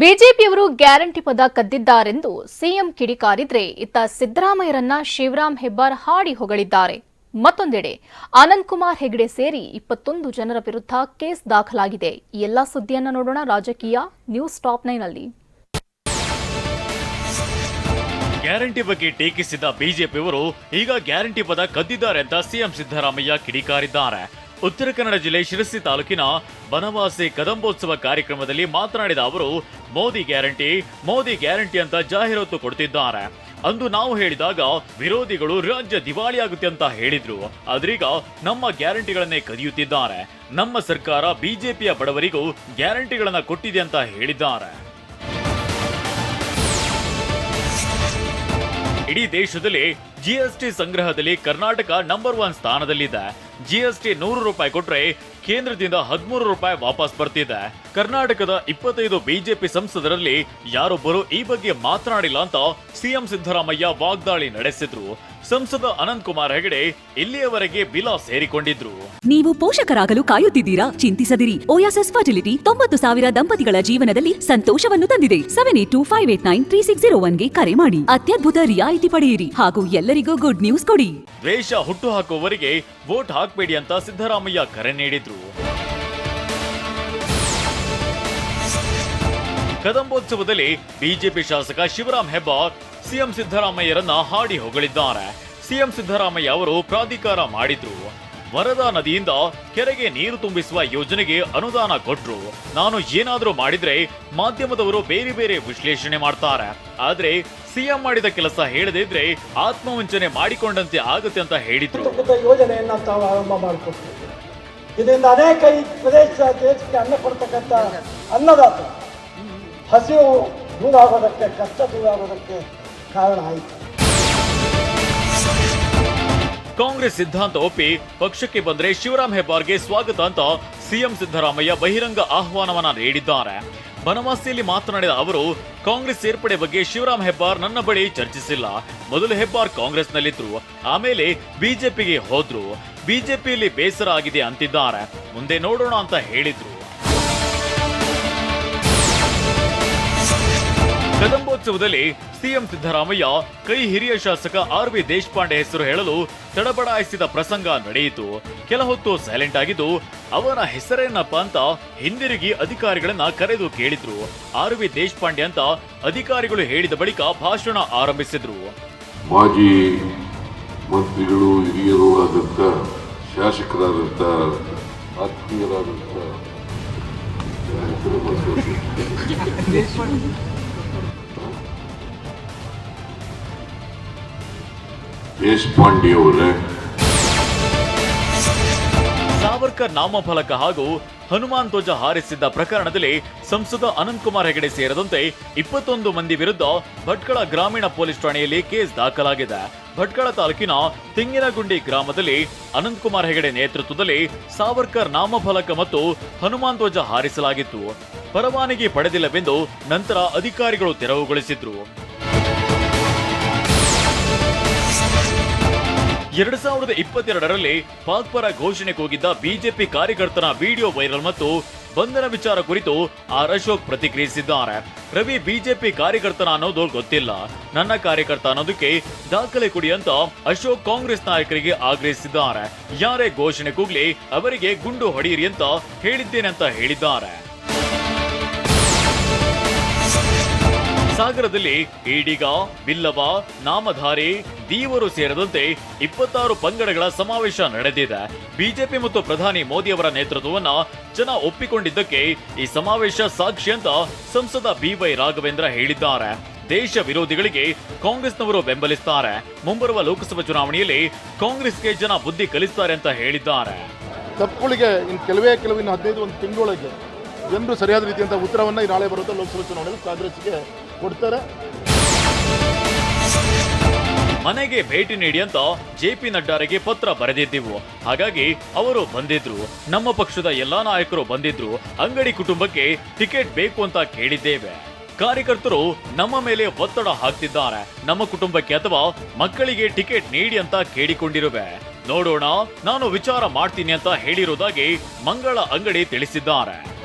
ಬಿಜೆಪಿಯವರು ಗ್ಯಾರಂಟಿ ಪದ ಕದ್ದಿದ್ದಾರೆಂದು ಸಿಎಂ ಕಿಡಿಕಾರಿದ್ರೆ ಇತ್ತ ಸಿದ್ದರಾಮಯ್ಯರನ್ನ ಶಿವರಾಮ್ ಹೆಬ್ಬಾರ್ ಹಾಡಿ ಹೊಗಳಿದ್ದಾರೆ. ಮತ್ತೊಂದೆಡೆ ಆನಂದ್ ಕುಮಾರ್ ಹೆಗಡೆ ಸೇರಿ ಇಪ್ಪತ್ತೊಂದು ಜನರ ವಿರುದ್ಧ ಕೇಸ್ ದಾಖಲಾಗಿದೆ. ಈ ಎಲ್ಲಾ ಸುದ್ದಿಯನ್ನ ನೋಡೋಣ ರಾಜಕೀಯ ನ್ಯೂಸ್ ಟಾಪ್ ನೈನಲ್ಲಿ. ಗ್ಯಾರಂಟಿ ಬಗ್ಗೆ ಟೀಕಿಸಿದ ಬಿಜೆಪಿಯವರು ಈಗ ಗ್ಯಾರಂಟಿ ಪದ ಕದ್ದಿದ್ದಾರೆ ಅಂತ ಸಿಎಂ ಸಿದ್ದರಾಮಯ್ಯ ಕಿಡಿಕಾರಿದ್ದಾರೆ. ಉತ್ತರ ಕನ್ನಡ ಜಿಲ್ಲೆ ಶಿರಸಿ ತಾಲೂಕಿನ ಬನವಾಸಿ ಕದಂಬೋತ್ಸವ ಕಾರ್ಯಕ್ರಮದಲ್ಲಿ ಮಾತನಾಡಿದ ಅವರು, ಮೋದಿ ಗ್ಯಾರಂಟಿ ಮೋದಿ ಗ್ಯಾರಂಟಿ ಅಂತ ಜಾಹೀರಾತು ಕೊಡ್ತಿದ್ದಾರೆ. ಅಂದು ನಾವು ಹೇಳಿದಾಗ, ವಿರೋಧಿಗಳು ರಾಜ್ಯ ದಿವಾಳಿಯಾಗುತ್ತೆ ಅಂತ ಹೇಳಿದ್ರು. ಆದ್ರೀಗ ನಮ್ಮ ಗ್ಯಾರಂಟಿಗಳನ್ನೇ ಕದಿಯುತ್ತಿದ್ದಾರೆ. ನಮ್ಮ ಸರ್ಕಾರ ಬಿಜೆಪಿಯ ಬಡವರಿಗೂ ಗ್ಯಾರಂಟಿಗಳನ್ನ ಕೊಟ್ಟಿದೆ ಅಂತ ಹೇಳಿದ್ದಾರೆ. ಇಡೀ ದೇಶದಲ್ಲಿ ಜಿಎಸ್ಟಿ ಸಂಗ್ರಹದಲ್ಲಿ ಕರ್ನಾಟಕ ನಂಬರ್ ಒನ್ ಸ್ಥಾನದಲ್ಲಿದೆ. ಜಿಎಸ್ಟಿ ನೂರು ರೂಪಾಯಿ ಕೊಟ್ರೆ ಕೇಂದ್ರದಿಂದ ಹದಿಮೂರು ರೂಪಾಯಿ ವಾಪಸ್ ಬರ್ತಿದೆ. ಕರ್ನಾಟಕದ ಇಪ್ಪತ್ತೈದು ಬಿಜೆಪಿ ಸಂಸದರಲ್ಲಿ ಯಾರೊಬ್ಬರು ಈ ಬಗ್ಗೆ ಮಾತನಾಡಿಲ್ಲ ಅಂತ ಸಿಎಂ ಸಿದ್ದರಾಮಯ್ಯ ವಾಗ್ದಾಳಿ ನಡೆಸಿದ್ರು. ಸಂಸದ ಅನಂತ್ ಕುಮಾರ್ ಹೆಗಡೆ ಇಲ್ಲಿಯವರೆಗೆ ಬಿಲ ಸೇರಿಕೊಂಡಿದ್ರು. ನೀವು ಪೋಷಕರಾಗಲು ಕಾಯುತ್ತಿದ್ದೀರಾ? ಚಿಂತಿಸದಿರಿ. ಓಯಾಸಸ್ ಫರ್ಟಿಲಿಟಿ ತೊಂಬತ್ತು ಸಾವಿರ ದಂಪತಿಗಳ ಜೀವನದಲ್ಲಿ ಸಂತೋಷವನ್ನು ತಂದಿದೆ. Seven eight two five eight nine three six zero ಒನ್ಗೆ ಕರೆ ಮಾಡಿ. ಅತ್ಯದ್ಭುತ ರಿಯಾಯಿತಿ ಪಡೆಯಿರಿ ಹಾಗೂ ಎಲ್ಲರಿಗೂ ಗುಡ್ ನ್ಯೂಸ್ ಕೊಡಿ. ದ್ವೇಷ ಹುಟ್ಟು ಹಾಕುವವರಿಗೆ ವೋಟ್ ಹಾಕಬೇಡಿ ಅಂತ ಸಿದ್ದರಾಮಯ್ಯ ಕರೆ ನೀಡಿದ್ರು. ಕದಂಬೋತ್ಸವದಲ್ಲಿ ಬಿಜೆಪಿ ಶಾಸಕ ಶಿವರಾಮ್ ಹೆಬ್ಬಾರ್, ಸಿಎಂ ಸಿದ್ದರಾಮಯ್ಯರನ್ನ ಹಾಡಿ ಹೊಗಳಿದ್ದಾರೆ. ಸಿಎಂ ಸಿದ್ದರಾಮಯ್ಯ ಅವರು ಪ್ರಾಧಿಕಾರ ಮಾಡಿದ್ರು. ವರದಾ ನದಿಯಿಂದ ಕೆರೆಗೆ ನೀರು ತುಂಬಿಸುವ ಯೋಜನೆಗೆ ಅನುದಾನ ಕೊಟ್ರು. ನಾನು ಏನಾದರೂ ಮಾಡಿದ್ರೆ ಮಾಧ್ಯಮದವರು ಬೇರೆ ಬೇರೆ ವಿಶ್ಲೇಷಣೆ ಮಾಡ್ತಾರೆ. ಆದ್ರೆ ಸಿಎಂ ಮಾಡಿದ ಕೆಲಸ ಹೇಳದೇ ಇದ್ರೆ ಆತ್ಮವಂಚನೆ ಮಾಡಿಕೊಂಡಂತೆ ಆಗುತ್ತೆ ಅಂತ ಹೇಳಿದ್ರು. ಇದರಿಂದ ಅನೇಕ ಈ ಪ್ರದೇಶ ದೇಶಕ್ಕೆ ಅನ್ನ ಕೊಡ್ತಕ್ಕಂಥ ಅನ್ನದಾತ ಹಸಿವು ದೂರ ಆಗೋದಕ್ಕೆ ಕಷ್ಟ ದೂರ ಕಾರಣ ಆಯಿತು. ಕಾಂಗ್ರೆಸ್ ಸಿದ್ಧಾಂತ ಒಪ್ಪಿ ಪಕ್ಷಕ್ಕೆ ಬಂದ್ರೆ ಶಿವರಾಮ್ ಹೆಬ್ಬಾರ್ಗೆ ಸ್ವಾಗತ ಅಂತ ಸಿಎಂ ಸಿದ್ದರಾಮಯ್ಯ ಬಹಿರಂಗ ಆಹ್ವಾನವನ್ನ ನೀಡಿದ್ದಾರೆ. ಬನವಾಸಿಯಲ್ಲಿ ಮಾತನಾಡಿದ ಅವರು, ಕಾಂಗ್ರೆಸ್ ಸೇರ್ಪಡೆ ಬಗ್ಗೆ ಶಿವರಾಮ್ ಹೆಬ್ಬಾರ್ ನನ್ನ ಬಳಿ ಚರ್ಚಿಸಿಲ್ಲ. ಮೊದಲು ಹೆಬ್ಬಾರ್ ಕಾಂಗ್ರೆಸ್ನಲ್ಲಿದ್ರು, ಆಮೇಲೆ ಬಿಜೆಪಿಗೆ ಹೋದ್ರು. ಬಿಜೆಪಿಯಲ್ಲಿ ಬೇಸರ ಆಗಿದೆ ಅಂತಿದ್ದಾರೆ. ಮುಂದೆ ನೋಡೋಣ ಅಂತ ಹೇಳಿದ್ರು. ಕದಂಬೋತ್ಸವದಲ್ಲಿ ಸಿಎಂ ಸಿದ್ದರಾಮಯ್ಯ, ಕೈ ಹಿರಿಯ ಶಾಸಕ ಆರ್ ವಿ ದೇಶಪಾಂಡೆ ಹೆಸರು ಹೇಳಲು ತಡಬಡಾಯಿಸಿದ ಪ್ರಸಂಗ ನಡೆಯಿತು. ಕೆಲ ಹೊತ್ತು ಸೈಲೆಂಟ್ ಆಗಿದ್ದು, ಅವನ ಹೆಸರೇನಪ್ಪ ಅಂತ ಹಿಂದಿರುಗಿ ಅಧಿಕಾರಿಗಳನ್ನ ಕರೆದು ಕೇಳಿದ್ರು. ಆರ್ ವಿ ದೇಶಪಾಂಡೆ ಅಂತ ಅಧಿಕಾರಿಗಳು ಹೇಳಿದ ಬಳಿಕ ಭಾಷಣ ಆರಂಭಿಸಿದ್ರು. ಮಾಜಿ ಮಂತ್ರಿಗಳು, ಹಿರಿಯರು ಆದಂಥ ಶಾಸಕರಾದಂತ ಆತ್ಮೀಯರಾದಂಥ ಸಾವರ್ಕರ್ ನಾಮಫಲಕ ಹಾಗೂ ಹನುಮಾನ್ ಧ್ವಜ ಹಾರಿಸಿದ್ದ ಪ್ರಕರಣದಲ್ಲಿ ಸಂಸದ ಅನಂತ್ ಕುಮಾರ್ ಹೆಗಡೆ ಸೇರಿದಂತೆ ಇಪ್ಪತ್ತೊಂದು ಮಂದಿ ವಿರುದ್ಧ ಭಟ್ಕಳ ಗ್ರಾಮೀಣ ಪೊಲೀಸ್ ಠಾಣೆಯಲ್ಲಿ ಕೇಸ್ ದಾಖಲಾಗಿದೆ. ಭಟ್ಕಳ ತಾಲೂಕಿನ ತೆಂಗಿನಗುಂಡಿ ಗ್ರಾಮದಲ್ಲಿ ಅನಂತ್ ಕುಮಾರ್ ಹೆಗಡೆ ನೇತೃತ್ವದಲ್ಲಿ ಸಾವರ್ಕರ್ ನಾಮಫಲಕ ಮತ್ತು ಹನುಮಾನ್ ಧ್ವಜ ಹಾರಿಸಲಾಗಿತ್ತು. ಪರವಾನಗಿ ಪಡೆದಿಲ್ಲವೆಂದು ನಂತರ ಅಧಿಕಾರಿಗಳು ತೆರವುಗೊಳಿಸಿದ್ರು. ಎರಡ್ ಸಾವಿರದ ಇಪ್ಪತ್ತೆರಡರಲ್ಲಿ ಪಾಕ್ ಪರ ಘೋಷಣೆ ಕೂಗಿದ್ದ ಬಿಜೆಪಿ ಕಾರ್ಯಕರ್ತನ ವಿಡಿಯೋ ವೈರಲ್ ಮತ್ತು ಬಂಧನ ವಿಚಾರ ಕುರಿತು ಆರ್ ಅಶೋಕ್ ಪ್ರತಿಕ್ರಿಯಿಸಿದ್ದಾರೆ. ರವಿ ಬಿಜೆಪಿ ಕಾರ್ಯಕರ್ತನ ಅನ್ನೋದು ಗೊತ್ತಿಲ್ಲ. ನನ್ನ ಕಾರ್ಯಕರ್ತ ಅನ್ನೋದಕ್ಕೆ ದಾಖಲೆ ಕೊಡಿ ಅಂತ ಅಶೋಕ್ ಕಾಂಗ್ರೆಸ್ ನಾಯಕರಿಗೆ ಆಗ್ರಹಿಸಿದ್ದಾರೆ. ಯಾರೇ ಘೋಷಣೆ ಕೂಗ್ಲಿ ಅವರಿಗೆ ಗುಂಡು ಹೊಡೆಯಿರಿ ಅಂತ ಹೇಳಿದ್ದೇನೆ ಅಂತ ಹೇಳಿದ್ದಾರೆ. ಸಾಗರದಲ್ಲಿ ಈಡಿಗ ಬಿಲ್ಲವ, ನಾಮಧಾರಿ, ದೀವರು ಸೇರಿದಂತೆ ಇಪ್ಪತ್ತಾರು ಪಂಗಡಗಳ ಸಮಾವೇಶ ನಡೆದಿದೆ. ಬಿಜೆಪಿ ಮತ್ತು ಪ್ರಧಾನಿ ಮೋದಿ ಅವರ ನೇತೃತ್ವವನ್ನ ಜನ ಒಪ್ಪಿಕೊಂಡಿದ್ದಕ್ಕೆ ಈ ಸಮಾವೇಶ ಸಾಕ್ಷಿ ಅಂತ ಸಂಸದ ಬಿವೈ ರಾಘವೇಂದ್ರ ಹೇಳಿದ್ದಾರೆ. ದೇಶ ವಿರೋಧಿಗಳಿಗೆ ಕಾಂಗ್ರೆಸ್ನವರು ಬೆಂಬಲಿಸುತ್ತಾರೆ ಮುಂಬರುವ ಲೋಕಸಭಾ ಚುನಾವಣೆಯಲ್ಲಿ ಕಾಂಗ್ರೆಸ್ಗೆ ಜನ ಬುದ್ಧಿ ಕಲಿಸ್ತಾರೆ ಅಂತ ಹೇಳಿದ್ದಾರೆ. ತಪ್ಪುಗಳಿಗೆ ಇನ್ನು ಕೆಲವೇ ಕೆಲವು ಇನ್ನು ಹದಿನೈದು ಒಂದು ತಿಂಗಳೊಳಗೆ ಜನರು ಸರಿಯಾದ ರೀತಿಯಂತ ಉತ್ತರವನ್ನು ನಾಳೆ ಬರುತ್ತೆ ಲೋಕಸಭಾ ಚುನಾವಣೆಯಲ್ಲಿ ಕಾಂಗ್ರೆಸ್ಗೆ ಕೊಡ್ತಾರೆ. ಮನೆಗೆ ಭೇಟಿ ನೀಡಿ ಅಂತ ಜೆ ಪಿ ನಡ್ಡಾರಿಗೆ ಪತ್ರ ಬರೆದಿದ್ದೆವು. ಹಾಗಾಗಿ ಅವರು ಬಂದಿದ್ರು. ನಮ್ಮ ಪಕ್ಷದ ಎಲ್ಲಾ ನಾಯಕರು ಬಂದಿದ್ರು. ಅಂಗಡಿ ಕುಟುಂಬಕ್ಕೆ ಟಿಕೆಟ್ ಬೇಕು ಅಂತ ಕೇಳಿದ್ದೇವೆ. ಕಾರ್ಯಕರ್ತರು ನಮ್ಮ ಮೇಲೆ ಒತ್ತಡ ಹಾಕ್ತಿದ್ದಾರೆ. ನಮ್ಮ ಕುಟುಂಬಕ್ಕೆ ಅಥವಾ ಮಕ್ಕಳಿಗೆ ಟಿಕೆಟ್ ನೀಡಿ ಅಂತ ಕೇಳಿಕೊಂಡಿರುವೆ. ನೋಡೋಣ, ನಾನು ವಿಚಾರ ಮಾಡ್ತೀನಿ ಅಂತ ಹೇಳಿರುವುದಾಗಿ ಮಂಗಳ ಅಂಗಡಿ ತಿಳಿಸಿದ್ದಾರೆ.